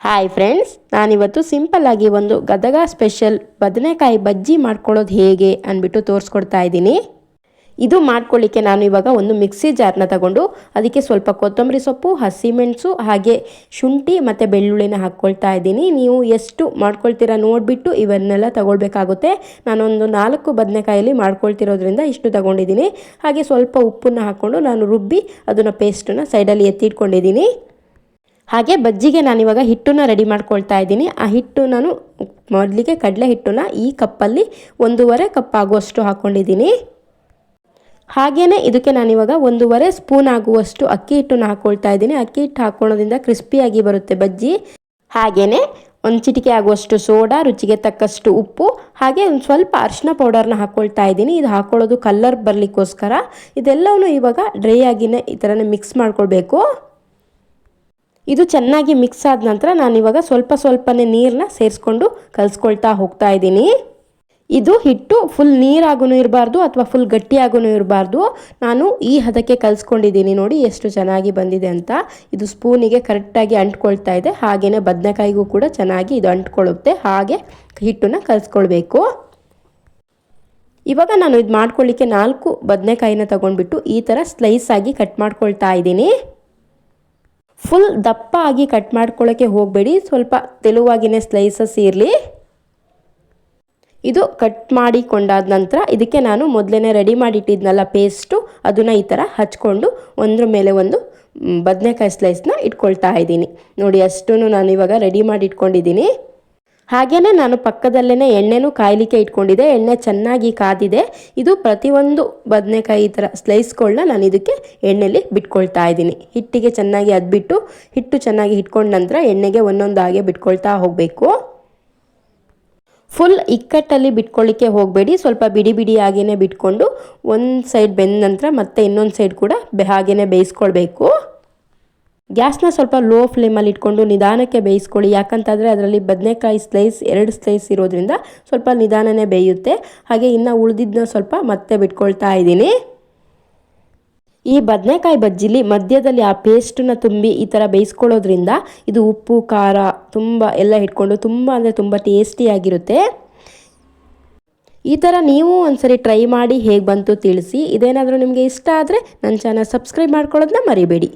Hi friends ನಾನಿವತ್ತು ಸಿಂಪಲ್ಲಾಗಿ ಒಂದು ಗದಗ ಸ್ಪೆಷಲ್ ಬದನೆಕಾಯಿ ಬಜ್ಜಿ ಮಾಡ್ಕೊಳ್ಳೋದು ಹೇಗೆ ಅಂದ್ಬಿಟ್ಟು ತೋರಿಸ್ಕೊಡ್ತಾ ಇದ್ದೀನಿ. ಇದು ಮಾಡ್ಕೊಳ್ಳಿಕ್ಕೆ ನಾನು ಇವಾಗ ಒಂದು ಮಿಕ್ಸಿ ಜಾರ್ನ ತಗೊಂಡು ಅದಕ್ಕೆ ಸ್ವಲ್ಪ ಕೊತ್ತಂಬರಿ ಸೊಪ್ಪು ಹಸಿಮೆಣಸು ಹಾಗೆ ಶುಂಠಿ ಮತ್ತು ಬೆಳ್ಳುಳ್ಳಿನ ಹಾಕ್ಕೊಳ್ತಾ ಇದ್ದೀನಿ. ನೀವು ಎಷ್ಟು ಮಾಡ್ಕೊಳ್ತೀರಾ ನೋಡಿಬಿಟ್ಟು ಇವನ್ನೆಲ್ಲ ತಗೊಳ್ಬೇಕಾಗುತ್ತೆ. ನಾನೊಂದು ನಾಲ್ಕು ಬದನೆಕಾಯಲ್ಲಿ ಮಾಡ್ಕೊಳ್ತಿರೋದ್ರಿಂದ ಇಷ್ಟು ತಗೊಂಡಿದ್ದೀನಿ. ಹಾಗೆ ಸ್ವಲ್ಪ ಉಪ್ಪನ್ನು ಹಾಕ್ಕೊಂಡು ನಾನು ರುಬ್ಬಿ ಅದನ್ನು ಪೇಸ್ಟನ್ನು ಸೈಡಲ್ಲಿ ಎತ್ತಿಟ್ಕೊಂಡಿದ್ದೀನಿ. ಹಾಗೆ ಬಜ್ಜಿಗೆ ನಾನಿವಾಗ ಹಿಟ್ಟನ್ನು ರೆಡಿ ಮಾಡ್ಕೊಳ್ತಾ ಇದ್ದೀನಿ. ಆ ಹಿಟ್ಟು ನಾನು ಮೊದಲಿಗೆ ಕಡಲೆ ಹಿಟ್ಟನ್ನು ಈ ಕಪ್ಪಲ್ಲಿ ಒಂದೂವರೆ ಕಪ್ ಆಗುವಷ್ಟು ಹಾಕ್ಕೊಂಡಿದ್ದೀನಿ ಹಾಗೆಯೇ ಇದಕ್ಕೆ ನಾನಿವಾಗ ಒಂದೂವರೆ ಸ್ಪೂನ್ ಆಗುವಷ್ಟು ಅಕ್ಕಿ ಹಿಟ್ಟನ್ನು ಹಾಕ್ಕೊಳ್ತಾ ಇದ್ದೀನಿ. ಅಕ್ಕಿ ಹಿಟ್ಟು ಹಾಕ್ಕೊಳ್ಳೋದ್ರಿಂದ ಕ್ರಿಸ್ಪಿಯಾಗಿ ಬರುತ್ತೆ ಬಜ್ಜಿ. ಹಾಗೆಯೇ ಒಂದು ಚಿಟಿಕೆ ಆಗುವಷ್ಟು ಸೋಡಾ, ರುಚಿಗೆ ತಕ್ಕಷ್ಟು ಉಪ್ಪು, ಹಾಗೆ ಒಂದು ಸ್ವಲ್ಪ ಅರಿಶಿನ ಪೌಡರ್ನ ಹಾಕ್ಕೊಳ್ತಾ ಇದ್ದೀನಿ. ಇದು ಹಾಕ್ಕೊಳ್ಳೋದು ಕಲ್ಲರ್ ಬರಲಿಕ್ಕೋಸ್ಕರ. ಇದೆಲ್ಲವೂ ಇವಾಗ ಡ್ರೈ ಆಗಿನೇ ಈ ಥರನೇ ಮಿಕ್ಸ್ ಮಾಡ್ಕೊಳ್ಬೇಕು. ಇದು ಚೆನ್ನಾಗಿ ಮಿಕ್ಸ್ ಆದ ನಂತರ ನಾನು ಇವಾಗ ಸ್ವಲ್ಪ ಸ್ವಲ್ಪನೇ ನೀರನ್ನ ಸೇರಿಸ್ಕೊಂಡು ಕಲಿಸ್ಕೊಳ್ತಾ ಹೋಗ್ತಾ ಇದ್ದೀನಿ. ಇದು ಹಿಟ್ಟು ಫುಲ್ ನೀರಾಗೂ ಇರಬಾರ್ದು ಅಥವಾ ಫುಲ್ ಗಟ್ಟಿಯಾಗೂ ಇರಬಾರ್ದು. ನಾನು ಈ ಹದಕ್ಕೆ ಕಲಿಸ್ಕೊಂಡಿದ್ದೀನಿ ನೋಡಿ ಎಷ್ಟು ಚೆನ್ನಾಗಿ ಬಂದಿದೆ ಅಂತ. ಇದು ಸ್ಪೂನಿಗೆ ಕರೆಕ್ಟಾಗಿ ಅಂಟ್ಕೊಳ್ತಾ ಇದೆ. ಹಾಗೆಯೇ ಬದನೆಕಾಯಿಗೂ ಕೂಡ ಚೆನ್ನಾಗಿ ಇದು ಅಂಟ್ಕೊಳ್ಳುತ್ತೆ. ಹಾಗೆ ಹಿಟ್ಟನ್ನು ಕಲಿಸ್ಕೊಳ್ಬೇಕು. ಇವಾಗ ನಾನು ಇದು ಮಾಡ್ಕೊಳ್ಳಿಕ್ಕೆ ನಾಲ್ಕು ಬದನೆಕಾಯಿನ ತಗೊಂಡ್ಬಿಟ್ಟು ಈ ಥರ ಸ್ಲೈಸ್ ಆಗಿ ಕಟ್ ಮಾಡ್ಕೊಳ್ತಾ ಇದ್ದೀನಿ. ಫುಲ್ ದಪ್ಪ ಆಗಿ ಕಟ್ ಮಾಡ್ಕೊಳ್ಳೋಕ್ಕೆ ಹೋಗಬೇಡಿ. ಸ್ವಲ್ಪ ತೆಳುವಾಗಿನೇ ಸ್ಲೈಸಸ್ ಇರಲಿ. ಇದು ಕಟ್ ಮಾಡಿಕೊಂಡಾದ ನಂತರ ಇದಕ್ಕೆ ನಾನು ಮೊದಲೇ ರೆಡಿ ಮಾಡಿಟ್ಟಿದ್ನಲ್ಲ ಪೇಸ್ಟು ಅದನ್ನು ಈ ಥರ ಹಚ್ಕೊಂಡು ಒಂದ್ರ ಮೇಲೆ ಒಂದು ಬದನೆಕಾಯಿ ಸ್ಲೈಸ್ನ ಇಟ್ಕೊಳ್ತಾ ಇದ್ದೀನಿ. ನೋಡಿ ಅಷ್ಟೂ ನಾನು ಇವಾಗ ರೆಡಿ ಮಾಡಿ ಇಟ್ಕೊಂಡಿದ್ದೀನಿ ಹಾಗೆಯೇ ನಾನು ಪಕ್ಕದಲ್ಲೇ ಎಣ್ಣೆನೂ ಕಾಯಲಿಕ್ಕೆ ಇಟ್ಕೊಂಡಿದ್ದೆ ಎಣ್ಣೆ ಚೆನ್ನಾಗಿ ಕಾದಿದೆ. ಇದು ಪ್ರತಿಯೊಂದು ಬದನೆಕಾಯಿ ಈ ಥರ ಸ್ಲೈಸ್ಗಳನ್ನ ನಾನು ಇದಕ್ಕೆ ಎಣ್ಣೆಲಿ ಬಿಟ್ಕೊಳ್ತಾ ಇದ್ದೀನಿ. ಹಿಟ್ಟಿಗೆ ಚೆನ್ನಾಗಿ ಅದ್ಬಿಟ್ಟು, ಹಿಟ್ಟು ಚೆನ್ನಾಗಿ ಇಟ್ಕೊಂಡ ನಂತರ ಎಣ್ಣೆಗೆ ಒಂದೊಂದು ಹಾಗೆ ಬಿಟ್ಕೊಳ್ತಾ ಹೋಗಬೇಕು. ಫುಲ್ ಇಕ್ಕಟ್ಟಲ್ಲಿ ಬಿಟ್ಕೊಳ್ಳಿಕ್ಕೆ ಹೋಗಬೇಡಿ. ಸ್ವಲ್ಪ ಬಿಡಿ ಬಿಡಿಯಾಗೇ ಬಿಟ್ಕೊಂಡು ಒಂದು ಸೈಡ್ ಬೆಂದ ನಂತರ ಮತ್ತೆ ಇನ್ನೊಂದು ಸೈಡ್ ಕೂಡ ಹಾಗೇ ಬೇಯಿಸ್ಕೊಳ್ಬೇಕು. ಗ್ಯಾಸ್ನ ಸ್ವಲ್ಪ ಲೋ ಫ್ಲೇಮಲ್ಲಿ ಇಟ್ಕೊಂಡು ನಿಧಾನಕ್ಕೆ ಬೇಯಿಸ್ಕೊಳ್ಳಿ. ಯಾಕಂತಂದರೆ ಅದರಲ್ಲಿ ಬದನೆಕಾಯಿ ಸ್ಲೈಸ್, ಎರಡು ಸ್ಲೈಸ್ ಇರೋದ್ರಿಂದ ಸ್ವಲ್ಪ ನಿಧಾನನೇ ಬೇಯುತ್ತೆ. ಹಾಗೆ ಇನ್ನು ಉಳಿದಿದ್ದನ್ನ ಸ್ವಲ್ಪ ಮತ್ತೆ ಬಿಟ್ಕೊಳ್ತಾ ಇದ್ದೀನಿ. ಈ ಬದನೆಕಾಯಿ ಬಜ್ಜಿಲಿ ಮಧ್ಯದಲ್ಲಿ ಆ ಪೇಸ್ಟನ್ನ ತುಂಬಿ ಈ ಥರ ಬೇಯಿಸ್ಕೊಳ್ಳೋದ್ರಿಂದ ಇದು ಉಪ್ಪು, ಖಾರ ತುಂಬ ಎಲ್ಲ ಇಟ್ಕೊಂಡು ತುಂಬ ಅಂದರೆ ತುಂಬ ಟೇಸ್ಟಿಯಾಗಿರುತ್ತೆ ಈ ಥರ ನೀವು ಒಂದ್ಸರಿ ಟ್ರೈ ಮಾಡಿ ಹೇಗೆ ಬಂತು ತಿಳಿಸಿ. ಇದೇನಾದರೂ ನಿಮಗೆ ಇಷ್ಟ ಆದರೆ ನನ್ನ ಚಾನಲ್ ಸಬ್ಸ್ಕ್ರೈಬ್ ಮಾಡ್ಕೊಳ್ಳೋದನ್ನ ಮರಿಬೇಡಿ.